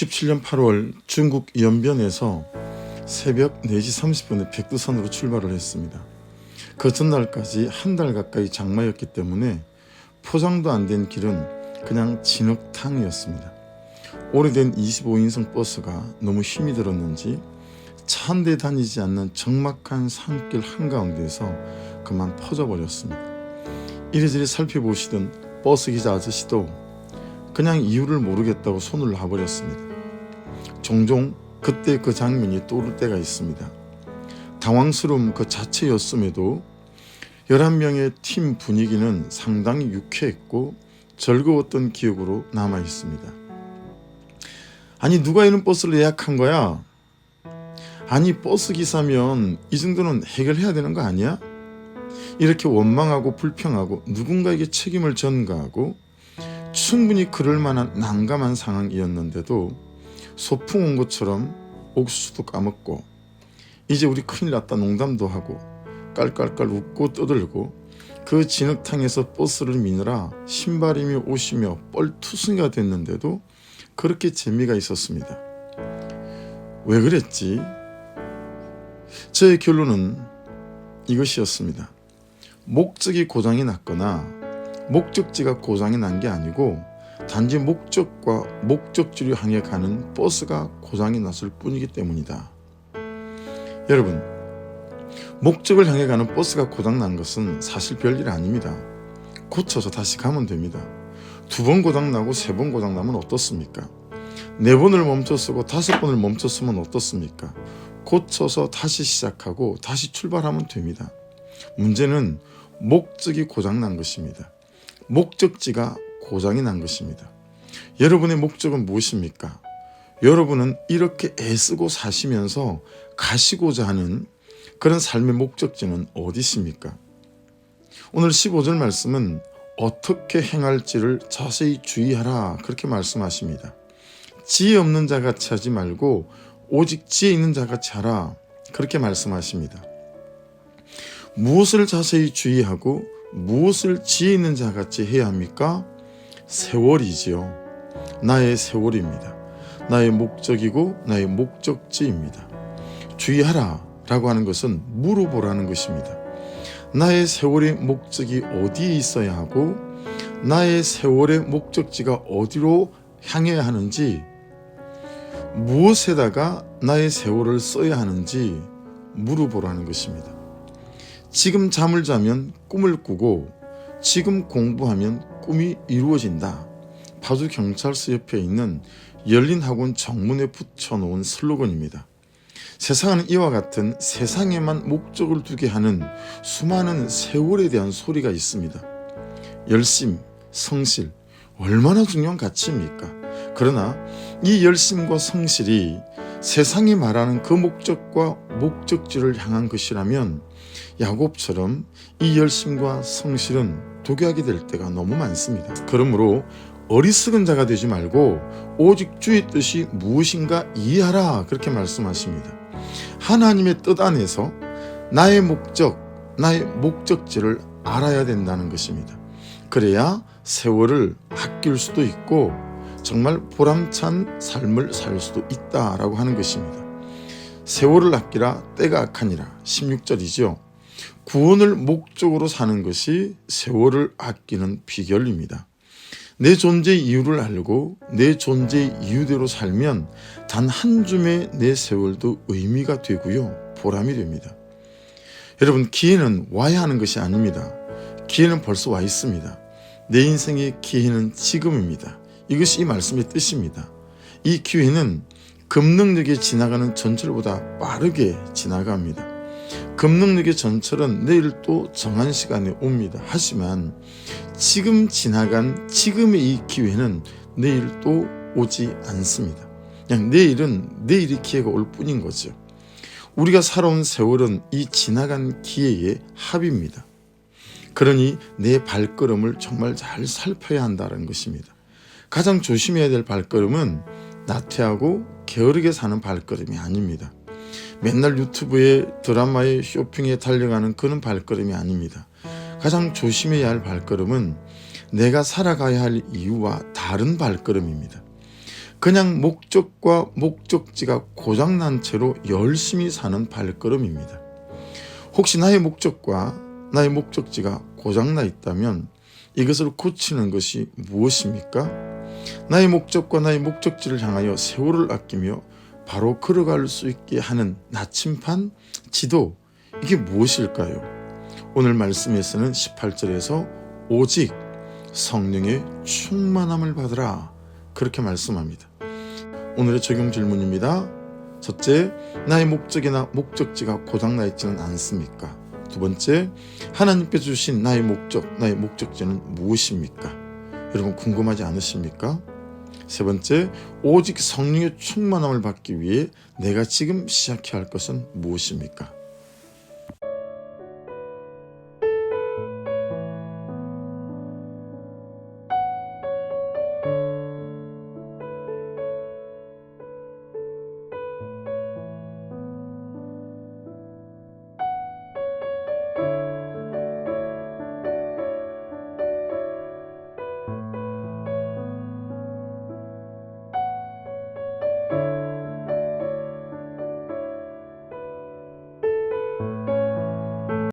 1997년 8월 중국 연변에서 새벽 4시 30분에 백두산으로 출발을 했습니다. 그 전날까지 한 달 가까이 장마였기 때문에 포장도 안 된 길은 그냥 진흙탕이었습니다. 오래된 25인승 버스가 너무 힘이 들었는지 차 한 대 다니지 않는 적막한 산길 한가운데서 그만 퍼져버렸습니다. 이리저리 살펴보시던 버스 기자 아저씨도 그냥 이유를 모르겠다고 손을 놔버렸습니다. 종종 그때 그 장면이 떠오를 때가 있습니다. 당황스러움 그 자체였음에도 11명의 팀 분위기는 상당히 유쾌했고 즐거웠던 기억으로 남아 있습니다. 아니 누가 이런 버스를 예약한 거야? 아니 버스 기사면 이 정도는 해결해야 되는 거 아니야? 이렇게 원망하고 불평하고 누군가에게 책임을 전가하고 충분히 그럴 만한 난감한 상황이었는데도 소풍 온 것처럼 옥수수도 까먹고 이제 우리 큰일 났다 농담도 하고 깔깔깔 웃고 떠들고 그 진흙탕에서 버스를 미느라 신발이며 옷이며 뻘투순이가 됐는데도 그렇게 재미가 있었습니다. 왜 그랬지? 저의 결론은 이것이었습니다. 목적이 고장이 났거나 목적지가 고장이 난 게 아니고 단지 목적과 목적지를 향해 가는 버스가 고장이 났을 뿐이기 때문이다. 여러분, 목적을 향해 가는 버스가 고장 난 것은 사실 별일 아닙니다. 고쳐서 다시 가면 됩니다. 두 번 고장 나고 세 번 고장 나면 어떻습니까? 네 번을 멈췄고 다섯 번을 멈췄으면 어떻습니까? 고쳐서 다시 시작하고 다시 출발하면 됩니다. 문제는 목적이 고장 난 것입니다. 목적지가 고장이 난 것입니다. 여러분의 목적은 무엇입니까? 여러분은 이렇게 애쓰고 사시면서 가시고자 하는 그런 삶의 목적지는 어디 있습니까? 오늘 15절 말씀은 어떻게 행할지를 자세히 주의하라 그렇게 말씀하십니다. 지혜 없는 자 같이 하지 말고 오직 지혜 있는 자 같이 하라 그렇게 말씀하십니다. 무엇을 자세히 주의하고 무엇을 지혜 있는 자 같이 해야 합니까? 세월이지요. 나의 세월입니다. 나의 목적이고 나의 목적지입니다. 주의하라 라고 하는 것은 물어보라는 것입니다. 나의 세월의 목적이 어디에 있어야 하고 나의 세월의 목적지가 어디로 향해야 하는지 무엇에다가 나의 세월을 써야 하는지 물어보라는 것입니다. 지금 잠을 자면 꿈을 꾸고 지금 공부하면 꿈이 이루어진다. 파주 경찰서 옆에 있는 열린 학원 정문에 붙여놓은 슬로건입니다. 세상은 이와 같은 세상에만 목적을 두게 하는 수많은 세월에 대한 소리가 있습니다. 열심, 성실, 얼마나 중요한 가치입니까? 그러나 이 열심과 성실이 세상이 말하는 그 목적과 목적지를 향한 것이라면 야곱처럼 이 열심과 성실은 독약이 될 때가 너무 많습니다. 그러므로 어리석은 자가 되지 말고 오직 주의 뜻이 무엇인가 이해하라 그렇게 말씀하십니다. 하나님의 뜻 안에서 나의 목적, 나의 목적지를 알아야 된다는 것입니다. 그래야 세월을 아낄 수도 있고 정말 보람찬 삶을 살 수도 있다라고 하는 것입니다. 세월을 아끼라 때가 악하니라 16절이죠. 구원을 목적으로 사는 것이 세월을 아끼는 비결입니다. 내 존재의 이유를 알고 내 존재의 이유대로 살면 단 한 줌의 내 세월도 의미가 되고요. 보람이 됩니다. 여러분, 기회는 와야 하는 것이 아닙니다. 기회는 벌써 와 있습니다. 내 인생의 기회는 지금입니다. 이것이 이 말씀의 뜻입니다. 이 기회는 급능력에 지나가는 전철보다 빠르게 지나갑니다. 급능력의 전철은 내일 또 정한 시간에 옵니다. 하지만 지금 지나간 지금의 이 기회는 내일 또 오지 않습니다. 그냥 내일은 내일의 기회가 올 뿐인 거죠. 우리가 살아온 세월은 이 지나간 기회의 합입니다. 그러니 내 발걸음을 정말 잘 살펴야 한다는 것입니다. 가장 조심해야 될 발걸음은 나태하고 게으르게 사는 발걸음이 아닙니다. 맨날 유튜브에 드라마에 쇼핑에 달려가는 그런 발걸음이 아닙니다. 가장 조심해야 할 발걸음은 내가 살아가야 할 이유와 다른 발걸음입니다. 그냥 목적과 목적지가 고장난 채로 열심히 사는 발걸음입니다. 혹시 나의 목적과 나의 목적지가 고장나 있다면 이것을 고치는 것이 무엇입니까? 나의 목적과 나의 목적지를 향하여 세월을 아끼며 바로 걸어갈 수 있게 하는 나침판, 지도, 이게 무엇일까요? 오늘 말씀에서는 18절에서 오직 성령의 충만함을 받으라. 그렇게 말씀합니다. 오늘의 적용 질문입니다. 첫째, 나의 목적이나 목적지가 고장나 있지는 않습니까? 두 번째, 하나님께 주신 나의 목적, 나의 목적지는 무엇입니까? 여러분 궁금하지 않으십니까? 세 번째, 오직 성령의 충만함을 받기 위해 내가 지금 시작해야 할 것은 무엇입니까?